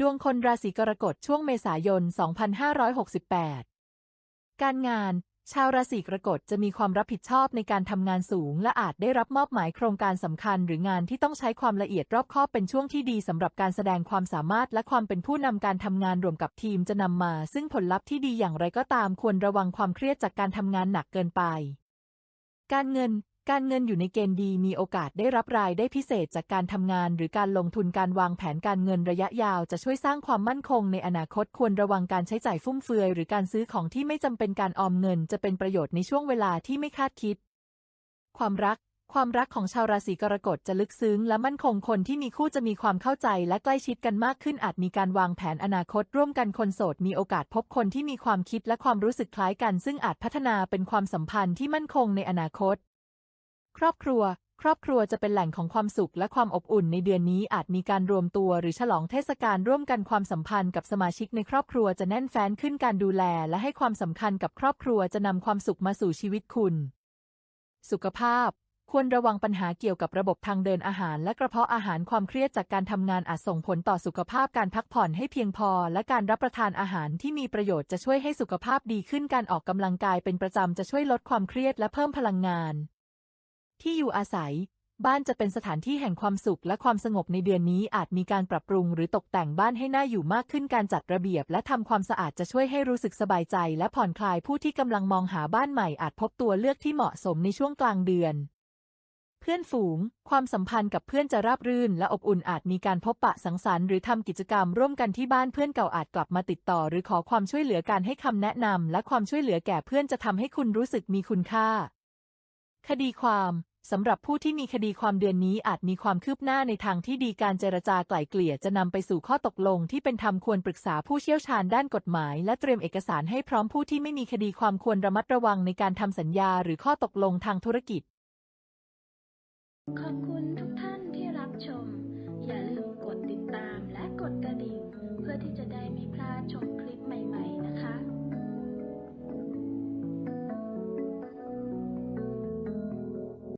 ดวงคนราศีกรกฎช่วงเมษายน 2568 การงาน ชาวราศีกรกฎจะมีความรับผิดชอบในการทำงานสูง และอาจได้รับมอบหมายโครงการสำคัญ หรืองานที่ต้องใช้ความละเอียดรอบคอบเป็นช่วงที่ดีสำหรับการแสดงความสามารถและความเป็นผู้นำการทำงานรวมกับทีมจะนำมา ซึ่งผลลัพธ์ที่ดีอย่างไรก็ตามควรระวังความเครียดจากการทำงานหนักเกินไป การเงิน การเงินอยู่ในเกณฑ์ดีมีโอกาสได้รับรายได้พิเศษจากการทำงาน หรือการลงทุนการวางแผนการเงินระยะยาวจะช่วยสร้างความมั่นคงในอนาคตควรระวังการใช้จ่ายฟุ่มเฟือย หรือการซื้อของที่ไม่จำเป็นการออมเงิน จะเป็นประโยชน์ในช่วงเวลาที่ไม่คาดคิด ความรัก ความรักของชาวราศีกรกฎจะลึกซึ้งและมั่นคงคนที่มีคู่จะมีความเข้าใจและใกล้ชิดกันมากขึ้น อาจมีการวางแผนอนาคต ร่วมกันคนโสดมีโอกาสพบคนที่มีความคิดและความรู้สึกคล้ายกัน ซึ่งอาจพัฒนาเป็นความสัมพันธ์ที่มั่นคงในอนาคต ครอบครัว ครอบครัวจะเป็นแหล่งของความสุขและความอบอุ่นในเดือนนี้อาจมีการรวมตัวหรือฉลองเทศกาลร่วมกันความสัมพันธ์กับสมาชิกในครอบครัวจะแน่นแฟ้นขึ้นการดูแลและให้ความสำคัญกับครอบครัวจะนำความสุขมาสู่ชีวิตคุณ สุขภาพควรระวังปัญหาเกี่ยวกับระบบทางเดินอาหารและกระเพาะอาหารความเครียดจากการทำงานอาจส่งผลต่อสุขภาพการพักผ่อนให้เพียงพอ และการรับประทานอาหารที่มีประโยชน์จะช่วยให้สุขภาพดีขึ้นการออกกำลังกายเป็นประจำจะช่วยลดความเครียดและเพิ่มพลังงาน ที่อยู่อาศัย บ้านจะเป็นสถานที่แห่งความสุขและความสงบในเดือนนี้อาจมีการปรับปรุงหรือตกแต่งบ้านให้น่าอยู่มากขึ้นการจัดระเบียบและทำความสะอาดจะช่วยให้รู้สึกสบายใจ และผ่อนคลายผู้ที่กำลังมองหาบ้านใหม่อาจพบตัวเลือกที่เหมาะสมในช่วงกลางเดือนเพื่อนฝูง ความสัมพันธ์กับเพื่อนจะราบรื่น และอบอุ่นอาจมีการพบปะสังสรรค์หรือทำกิจกรรมร่วมกันที่บ้านเพื่อนเก่าอาจกลับมาติดต่อ หรือขอความช่วยเหลือการให้คำแนะนำและความช่วยเหลือแก่เพื่อนจะทำให้คุณรู้สึกมีคุณค่า คดีความ สำหรับผู้ที่มีคดีความเดือนนี้อาจมีความคืบหน้าในทางที่ดีการเจรจาไกล่เกลี่ยจะนำไปสู่ข้อตกลงที่เป็นธรรมควรปรึกษาผู้เชี่ยวชาญด้านกฎหมาย และเตรียมเอกสารให้พร้อมผู้ที่ไม่มีคดีความควรระมัดระวังในการทำสัญญาหรือข้อตกลงทางธุรกิจ ขอบคุณทุกท่านที่รับชม อย่าลืมกดติดตามและกดกระดิ่งเพื่อที่จะได้ไม่พลาดชมคลิป